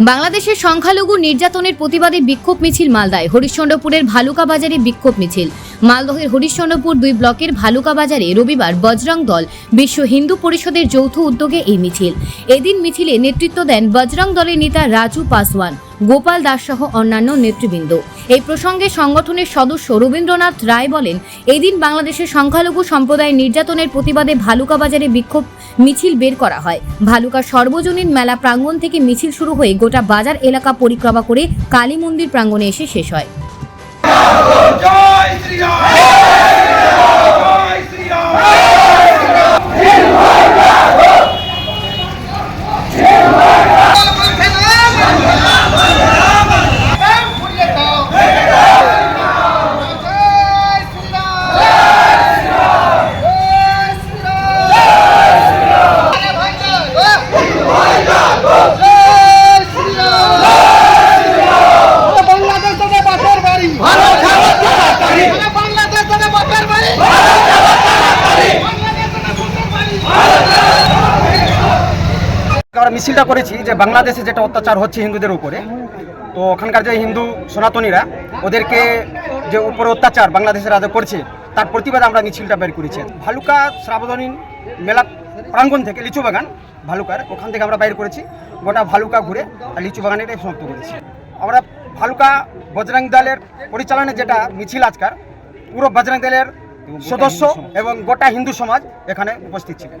বাংলাদেশের সংখ্যালঘু নির্যাতনের প্রতিবাদে বিক্ষোভ মিছিল মালদায়। হরিশ্চন্দ্রপুরের ভালুকা বাজারে বিক্ষোভ মিছিল। মালদহের হরিশ্চন্দ্রপুর দুই ব্লকের ভালুকা বাজারে রবিবার বজরং দল বিশ্ব হিন্দু পরিষদের যৌথ উদ্যোগে এই মিছিল। এদিন মিছিলে নেতৃত্ব দেন বজরং দলের নেতা রাজু পাসওয়ান। গোপাল দাস সহ অন্যান্য নেতৃবৃন্দ। এই প্রসঙ্গে সংগঠনের সদস্য রবীন্দ্রনাথ রায় বলেন এই দিন বাংলাদেশের সংখ্যালঘু সম্প্রদায় নির্যাতনের প্রতিবাদে ভালুকা বাজারে বিক্ষোভ মিছিল বের করা হয়। ভালুকার সর্বজনীন মেলা প্রাঙ্গণ থেকে মিছিল শুরু হয়ে গোটা বাজার এলাকা পরিক্রমা করে কালী মন্দির প্রাঙ্গণে এসে শেষ হয়। আমরা মিছিলটা করেছি যে বাংলাদেশে যেটা অত্যাচার হচ্ছে হিন্দুদের উপরে। তো ওখানকার যে হিন্দু সনাতনীরা, ওদেরকে যে উপরে অত্যাচার বাংলাদেশের রাজা করছে, তার প্রতিবাদে আমরা মিছিলটা বের করেছি। ভালুকা শ্রাবণী মেলা প্রাঙ্গণ থেকে লিচু বাগান, ভালুকার, ওখান থেকে আমরা বাইর করেছি। গোটা ভালুকা ঘুরে আর লিচু বাগানেটাই সমাপ্ত করেছি। আমরা ভালুকা বজরং দলের পরিচালনায় যেটা মিছিল আজকার, পুরো বজরং দলের সদস্য এবং গোটা হিন্দু সমাজ এখানে উপস্থিত ছিলেন।